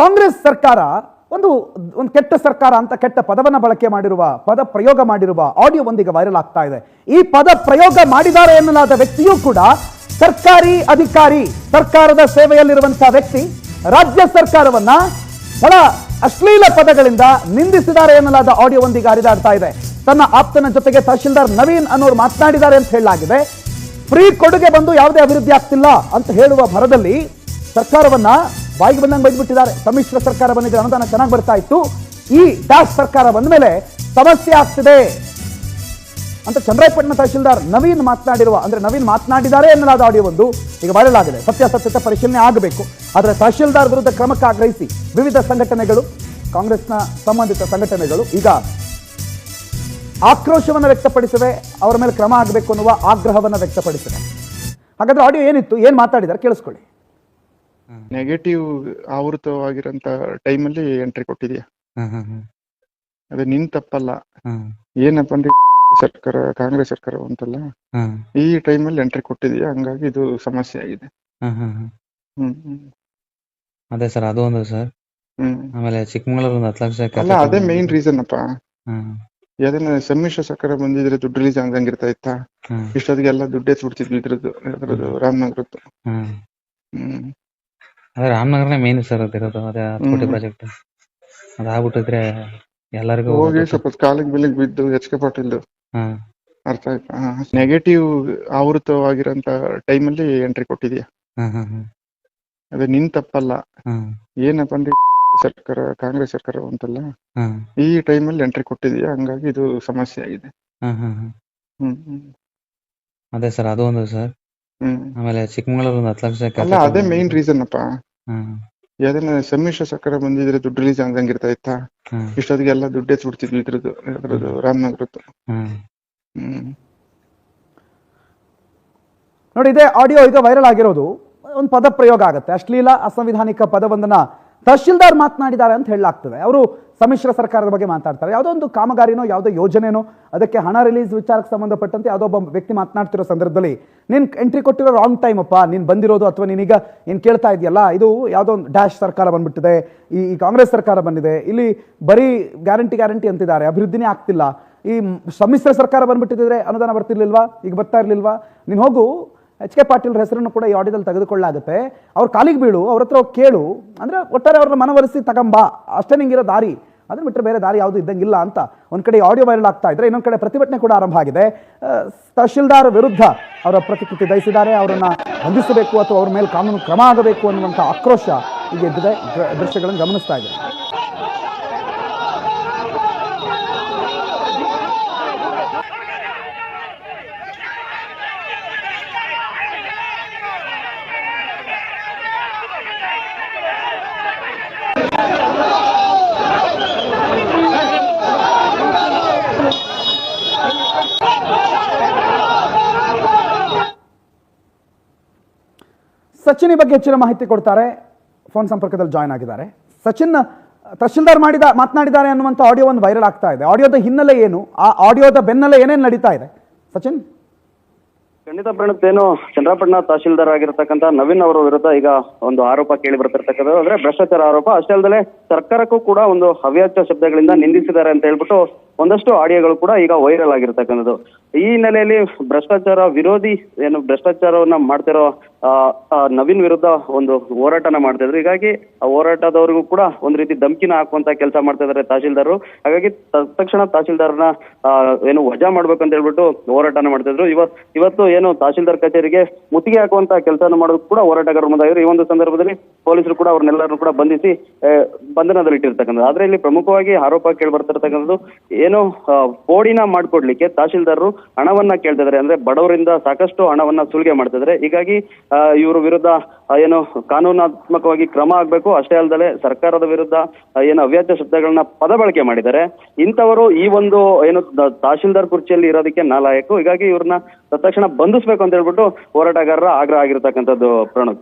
ಕಾಂಗ್ರೆಸ್ ಸರ್ಕಾರ ಒಂದು ಒಂದು ಕೆಟ್ಟ ಸರ್ಕಾರ ಅಂತ ಕೆಟ್ಟ ಪದವನ್ನು ಬಳಕೆ ಮಾಡಿರುವ, ಪದ ಪ್ರಯೋಗ ಮಾಡಿರುವ ಆಡಿಯೋ ಒಂದಿಗೆ ವೈರಲ್ ಆಗ್ತಾ ಇದೆ. ಈ ಪದ ಪ್ರಯೋಗ ಮಾಡಿದ್ದಾರೆ ಎನ್ನಲಾದ ವ್ಯಕ್ತಿಯೂ ಕೂಡ ಸರ್ಕಾರಿ ಅಧಿಕಾರಿ, ಸರ್ಕಾರದ ಸೇವೆಯಲ್ಲಿರುವಂತಹ ವ್ಯಕ್ತಿ, ರಾಜ್ಯ ಸರ್ಕಾರವನ್ನ ಬಹಳ ಅಶ್ಲೀಲ ಪದಗಳಿಂದ ನಿಂದಿಸಿದ್ದಾರೆ ಎನ್ನಲಾದ ಆಡಿಯೋ ಒಂದಿಗೆ ಹರಿದಾಡ್ತಾ ಇದೆ. ತನ್ನ ಆಪ್ತನ ಜೊತೆಗೆ ತಹಶೀಲ್ದಾರ್ ನವೀನ್ ಅನ್ನೋರು ಮಾತನಾಡಿದ್ದಾರೆ ಅಂತ ಹೇಳಲಾಗಿದೆ. ಫ್ರೀ ಕೊಡುಗೆ ಬಂದು ಯಾವುದೇ ಅಭಿವೃದ್ಧಿ ಆಗ್ತಿಲ್ಲ ಅಂತ ಹೇಳುವ ಭರದಲ್ಲಿ ಸರ್ಕಾರವನ್ನ ಬಾಯಿಗೆ ಬಂದಂಗೆ ಬೈದ್ಬಿಟ್ಟಿದ್ದಾರೆ. ಸಮ್ಮಿಶ್ರ ಸರ್ಕಾರ ಬಂದಿದೆ ಅನುದಾನ ಚೆನ್ನಾಗಿ ಬರ್ತಾ ಇತ್ತು. ಈ ಡ್ಯಾಶ್ ಸರ್ಕಾರ ಬಂದ ಮೇಲೆ ಸಮಸ್ಯೆ ಆಗ್ತಿದೆ ಅಂತ ಚಂದ್ರಾಯಪಟ್ಟಣ ತಹಶೀಲ್ದಾರ್ ನವೀನ್ ಮಾತನಾಡಿರುವ ಅಂದ್ರೆ ನವೀನ್ ಮಾತನಾಡಿದ್ದಾರೆ ಎನ್ನಲಾದ ಆಡಿಯೋ ಒಂದು ಈಗ ವೈರಲ್ ಆಗಿದೆ. ಸತ್ಯಾಸತ್ಯತೆ ಪರಿಶೀಲನೆ ಆಗಬೇಕು. ಆದರೆ ತಹಶೀಲ್ದಾರ್ ವಿರುದ್ಧ ಕ್ರಮಕ್ಕೆ ಆಗ್ರಹಿಸಿ ವಿವಿಧ ಸಂಘಟನೆಗಳು, ಕಾಂಗ್ರೆಸ್ನ ಸಂಬಂಧಿತ ಸಂಘಟನೆಗಳು ಈಗ ಆಕ್ರೋಶವನ್ನು ವ್ಯಕ್ತಪಡಿಸಿವೆ. ಅವರ ಮೇಲೆ ಕ್ರಮ ಆಗಬೇಕು ಅನ್ನುವ ಆಗ್ರಹವನ್ನು ವ್ಯಕ್ತಪಡಿಸಿದೆ. ಹಾಗಾದ್ರೆ ಆಡಿಯೋ ಏನಿತ್ತು? ಏನ್ ಮಾತಾಡಿದ್ದಾರೆ? ಕೇಳಿಸ್ಕೊಳ್ಳಿ. ನೆಗೆಟಿವ್ ಆವೃತವಾಗಿರಂತ ಟೈಮ್ ಅಲ್ಲಿ ಎಂಟ್ರಿ ಕೊಟ್ಟಿದ್ಯಾ? ಅದೇ ನಿನ್ ತಪ್ಪಲ್ಲ. ಏನಪ್ಪ ಅಂದ್ರೆ ಸರ್ಕಾರ ಕಾಂಗ್ರೆಸ್ ಸರ್ಕಾರ ಅಂತಲ್ಲ ಈ ಟೈಮ್ ಅಲ್ಲಿ ಎಂಟ್ರಿ ಕೊಟ್ಟಿದ್ಯಾ? ಹಂಗಾಗಿ ಇದು ಸಮಸ್ಯೆ ಆಗಿದೆ. ಅದೇ ಸರ್ ಅದು ಒಂದು ಸರ್. ಆಮೇಲೆ ಚಿಕ್ಕಮಗಳೂರು ಒಂದು ಹತ್ತು ಲಕ್ಷ ಅಲ್ಲ ಅದೇ ಮೇನ್ ರೀಸನ್ ಅಪ್ಪ. ಯಾವ್ದನ್ನ ಸಮ್ಮಿಶ್ರ ಸರ್ಕಾರ ಬಂದಿದ್ರೆ ದುಡ್ಡು ರಿಲೀಸ್ ಆಗಂಗಿರ್ತಾ ಇತ್ತಾ? ಇತ್ತ ಇಷ್ಟೊತ್ತಿಗೆಲ್ಲ ದುಡ್ಡೇ ಸುಡ್ತಿದ್ವಿ ಇದ್ರದ್ದು ರಾಮನಗರದ್ದು. ಹ್ಮ್. ಹ್ಮ್. ಅದೇ ರಾಮನಗರನೇ ಮೇನ್ ಸರ್ ಅದಿರೋದು ಅದೇ ಕೋಟಿ. ಪ್ರಾಜೆಕ್ಟ್ ಅದಾಗ್ಬಿಟ್ಟಿದ್ರೆ ಎಲ್ಲರಿಗೂ ಹೋಗಿ ಸ್ವಲ್ಪ ಕಾಲಿಗೆ ಬೆಲೆಗೆ ಬಿದ್ದು ಎಚ್ ಕೆ ಪಾಟೀಲ್ ಹ್ಮ್ ಅರ್ಥ ಆಯ್ತಾ? ನೆಗೆಟಿವ್ ಆವೃತವಾಗಿರೋಂತ ಟೈಮಲ್ಲಿ ಎಂಟ್ರಿ ಕೊಟ್ಟಿದ್ಯಾ? ಅದು ನಿನ್ ತಪ್ಪಲ್ಲ. ಹ್ಮ್ ಏನಪ್ಪ ಅಂದ್ರೆ ಸರ್ಕಾರ ಕಾಂಗ್ರೆಸ್ ಸರ್ಕಾರ ಅಂತಲ್ಲ? ಹ್ಮ್ ಈ ಅಲ್ಲಿ ಎಂಟ್ರಿ ಕೊಟ್ಟಿದ್ಯಾ? ಹಂಗಾಗಿ ಇದು ಸಮಸ್ಯೆ ಆಗಿದೆ. ಹ್ಮ್ ಹ್ಮ್ ಹ್ಮ್ ಹ್ಮ್ ಹ್ಮ್. ಅದೇ ಸರ್ ಅದು ಒಂದು ಸರ್ ಹ್ಮ್. ಆಮೇಲೆ ಚಿಕ್ಕಮಗಳೂರು ಒಂದು ಹತ್ತು ಲಕ್ಷ ಅಲ್ಲ ಅದೇ ಮೇನ್ ರೀಸನ್ ಅಪ್ಪ. ಯಾವ್ದನ್ನ ಸಮ್ಮಿಶ್ರ ಸರ್ಕಾರ ಬಂದಿದ್ರೆ ದುಡ್ಡು ರಿಲೀಸ್ ಆಗಂಗಿರ್ತಾ ಇತ್ತಾ? ಇಷ್ಟೊತ್ತಿಗೆ ಎಲ್ಲ ದುಡ್ಡೇ ಸುಡ್ತಿದ್ವಿ ಇದ್ರದ್ದು ಇದ್ರದ್ದು ರಾಮನಗರದ್ದು. ಹ್ಮ್. ಹ್ಮ್. ನೋಡಿ ಇದೇ ಆಡಿಯೋ ಈಗ ವೈರಲ್ ಆಗಿರೋದು ಒಂದು ಪದ ಪ್ರಯೋಗ ಆಗುತ್ತೆ. ಅಶ್ಲೀಲ ಅಸಂವಿಧಾನಿಕ ಪದವೊಂದನ್ನ ತಹಶೀಲ್ದಾರ್ ಮಾತನಾಡಿದ್ದಾರೆ ಅಂತ ಹೇಳಲಾಗ್ತದೆ. ಅವರು ಸಮ್ಮಿಶ್ರ ಸರ್ಕಾರದ ಬಗ್ಗೆ ಮಾತಾಡ್ತಾರೆ. ಯಾವುದೋ ಒಂದು ಕಾಮಗಾರಿನೋ, ಯಾವುದೋ ಯೋಜನೆನೋ, ಅದಕ್ಕೆ ಹಣ ರಿಲೀಸ್ ವಿಚಾರಕ್ಕೆ ಸಂಬಂಧಪಟ್ಟಂತೆ ಯಾವುದೋ ಒಬ್ಬ ವ್ಯಕ್ತಿ ಮಾತನಾಡ್ತಿರೋ ಸಂದರ್ಭದಲ್ಲಿ, ನೀನು ಎಂಟ್ರಿ ಕೊಟ್ಟಿರೋ ರಾಂಗ್ ಟೈಮ್ ಅಪ್ಪ. ನೀನು ಬಂದಿರೋದು ಅಥವಾ ನೀನೀಗ ಏನು ಕೇಳ್ತಾ ಇದೆಯಲ್ಲ, ಇದು ಯಾವುದೋ ಒಂದು ಡ್ಯಾಶ್ ಸರ್ಕಾರ ಬಂದ್ಬಿಟ್ಟಿದೆ. ಈ ಈ ಕಾಂಗ್ರೆಸ್ ಸರ್ಕಾರ ಬಂದಿದೆ. ಇಲ್ಲಿ ಬರೀ ಗ್ಯಾರಂಟಿ ಗ್ಯಾರಂಟಿ ಅಂತಿದ್ದಾರೆ. ಅಭಿವೃದ್ಧಿನೇ ಆಗ್ತಿಲ್ಲ. ಈ ಸಮ್ಮಿಶ್ರ ಸರ್ಕಾರ ಬಂದ್ಬಿಟ್ಟಿದ್ರೆ ಅನುದಾನ ಬರ್ತಿರ್ಲಿಲ್ವಾ? ಈಗ ಬರ್ತಾ ಇರ್ಲಿಲ್ವಾ? ನೀನು ಹೋಗು. ಎಚ್ ಕೆ ಪಾಟೀಲ್ ಹೆಸರನ್ನು ಕೂಡ ಈ ಆಡಿಯೋದಲ್ಲಿ ತೆಗೆದುಕೊಳ್ಳಾಗುತ್ತೆ ಅವ್ರ ಕಾಲಿಗೆ ಬೀಳು, ಅವ್ರ ಹತ್ರ ಕೇಳು. ಅಂದ್ರೆ ಒಟ್ಟಾರೆ ಅವ್ರನ್ನ ಮನವರಿಸಿ ತಗೊಂಬಾ ಅಷ್ಟೇ ನಿಂಗಿರೋ ದಾರಿ. ಅದನ್ನು ಬಿಟ್ಟರೆ ಬೇರೆ ದಾರಿ ಯಾವುದು ಇದ್ದಂಗಿಲ್ಲ ಅಂತ ಒಂದು ಕಡೆ ಆಡಿಯೋ ವೈರಲ್ ಆಗ್ತಾ ಇದ್ರೆ ಇನ್ನೊಂದು ಕಡೆ ಪ್ರತಿಭಟನೆ ಕೂಡ ಆರಂಭ ಆಗಿದೆ. ತಹಶೀಲ್ದಾರ್ ವಿರುದ್ಧ ಅವರ ಪ್ರತಿಕೃತಿ ದಯಿಸಿದ್ದಾರೆ ಅವರನ್ನು ಬಂಧಿಸಬೇಕು ಅಥವಾ ಅವ್ರ ಮೇಲೆ ಕಾನೂನು ಕ್ರಮ ಆಗಬೇಕು ಅನ್ನುವಂಥ ಆಕ್ರೋಶ ಈಗ ಇದ್ದಿದೆ ದೃಶ್ಯಗಳನ್ನು ಗಮನಿಸ್ತಾ ಇದೆ ಸಚಿನ್ ಬಗ್ಗೆ ಹೆಚ್ಚಿನ ಮಾಹಿತಿ ಕೊಡ್ತಾರೆ. ಫೋನ್ ಸಂಪರ್ಕದಲ್ಲಿ ಜಾಯ್ನ್ ಆಗಿದ್ದಾರೆ. ಸಚಿನ್ ತಹಶೀಲ್ದಾರ್ ಮಾಡಿದ, ಮಾತನಾಡಿದ್ದಾರೆ ಅನ್ನುವಂಥ ಆಡಿಯೋ ಒಂದು ವೈರಲ್ ಆಗ್ತಾ ಇದೆ. ಆಡಿಯೋದ ಹಿನ್ನೆಲೆ ಏನು? ಆ ಆಡಿಯೋದ ಬೆನ್ನಲ್ಲೇ ಏನೇನು ನಡೀತಾ ಇದೆ? ಸಚಿನ್? ಖಂಡಿತ ಪ್ರಣತ್, ಏನು ಚಂದ್ರಪಟ್ಟಣ ತಹಶೀಲ್ದಾರ್ ಆಗಿರ್ತಕ್ಕಂಥ ನವೀನ್ ಅವರ ವಿರುದ್ಧ ಈಗ ಒಂದು ಆರೋಪ ಕೇಳಿ ಬರ್ತಿರ್ತಕ್ಕಂಥದ್ದು. ಅಂದ್ರೆ ಭ್ರಷ್ಟಾಚಾರ ಆರೋಪ. ಅಷ್ಟೇ ಅಲ್ಲದೆ ಸರ್ಕಾರಕ್ಕೂ ಕೂಡ ಒಂದು ಹವ್ಯಾಚ ಶಬ್ದಗಳಿಂದ ನಿಂದಿಸಿದ್ದಾರೆ ಅಂತ ಹೇಳ್ಬಿಟ್ಟು ಒಂದಷ್ಟು ಆಡಿಯೋಗಳು ಕೂಡ ಈಗ ವೈರಲ್ ಆಗಿರ್ತಕ್ಕಂಥದ್ದು. ಈ ಹಿನ್ನೆಲೆಯಲ್ಲಿ ಭ್ರಷ್ಟಾಚಾರ ವಿರೋಧಿ, ಏನು ಭ್ರಷ್ಟಾಚಾರವನ್ನ ಮಾಡ್ತಿರೋ ನವೀನ್ ವಿರುದ್ಧ ಒಂದು ಹೋರಾಟನ ಮಾಡ್ತಾ ಇದ್ರು. ಹೀಗಾಗಿ ಆ ಹೋರಾಟದವರಿಗೂ ಕೂಡ ಒಂದ್ ರೀತಿ ಧಮ್ಕಿನ ಹಾಕುವಂತ ಕೆಲಸ ಮಾಡ್ತಾ ಇದ್ದಾರೆ ತಹಶೀಲ್ದಾರ್ ಹಾಗಾಗಿ ತಕ್ಷಣ ತಹಶೀಲ್ದಾರ್ನ ಏನು ವಜಾ ಮಾಡ್ಬೇಕಂತ ಹೇಳ್ಬಿಟ್ಟು ಹೋರಾಟನ ಮಾಡ್ತಿದ್ರು ಇವತ್ ಇವತ್ತು ಏನು ತಹಶೀಲ್ದಾರ್ ಕಚೇರಿಗೆ ಮುತ್ತಿಗೆ ಹಾಕುವಂತ ಕೆಲಸನ ಮಾಡೋದು ಕೂಡ ಹೋರಾಟಗಾರರು ಮುಂದಾಗಿದ್ರು ಈ ಒಂದು ಸಂದರ್ಭದಲ್ಲಿ ಪೊಲೀಸರು ಕೂಡ ಅವ್ರನ್ನೆಲ್ಲರೂ ಕೂಡ ಬಂಧಿಸಿ ಬಂಧನದಲ್ಲಿ ಇಟ್ಟಿರ್ತಕ್ಕಂಥದ್ದು. ಆದ್ರೆ ಇಲ್ಲಿ ಪ್ರಮುಖವಾಗಿ ಆರೋಪ ಕೇಳಿ ಬರ್ತಿರ್ತಕ್ಕಂಥದ್ದು ಏನು ಆ, ಪೋಡಿನ ಮಾಡ್ಕೊಡ್ಲಿಕ್ಕೆ ತಹಶೀಲ್ದಾರರು ಹಣವನ್ನ ಕೇಳ್ತಿದ್ದಾರೆ ಅಂದ್ರೆ ಬಡವರಿಂದ ಸಾಕಷ್ಟು ಹಣವನ್ನ ಸುಲಿಗೆ ಮಾಡ್ತಿದ್ದಾರೆ ಹೀಗಾಗಿ ಆ, ಇವ್ರ ವಿರುದ್ಧ ಏನು ಕಾನೂನಾತ್ಮಕವಾಗಿ ಕ್ರಮ ಆಗಬೇಕು. ಅಷ್ಟೇ ಅಲ್ಲದೆ ಸರ್ಕಾರದ ವಿರುದ್ಧ ಏನು ಅವ್ಯಾಜ್ಯ ಶಬ್ದಗಳನ್ನ ಪದ ಬಳಕೆ ಮಾಡಿದ್ದಾರೆ. ಇಂಥವರು ಈ ಒಂದು, ಏನು ತಹಶೀಲ್ದಾರ್ ಕುರ್ಚಿಯಲ್ಲಿ ಇರೋದಕ್ಕೆ ನಾಲಾಯಕು. ಹೀಗಾಗಿ ಇವ್ರನ್ನ ತಕ್ಷಣ ಬಂಧಿಸ್ಬೇಕು ಅಂತ ಹೇಳ್ಬಿಟ್ಟು ಹೋರಾಟಗಾರರ ಆಗ್ರಹ ಆಗಿರ್ತಕ್ಕಂಥದ್ದು ಪ್ರಣವ್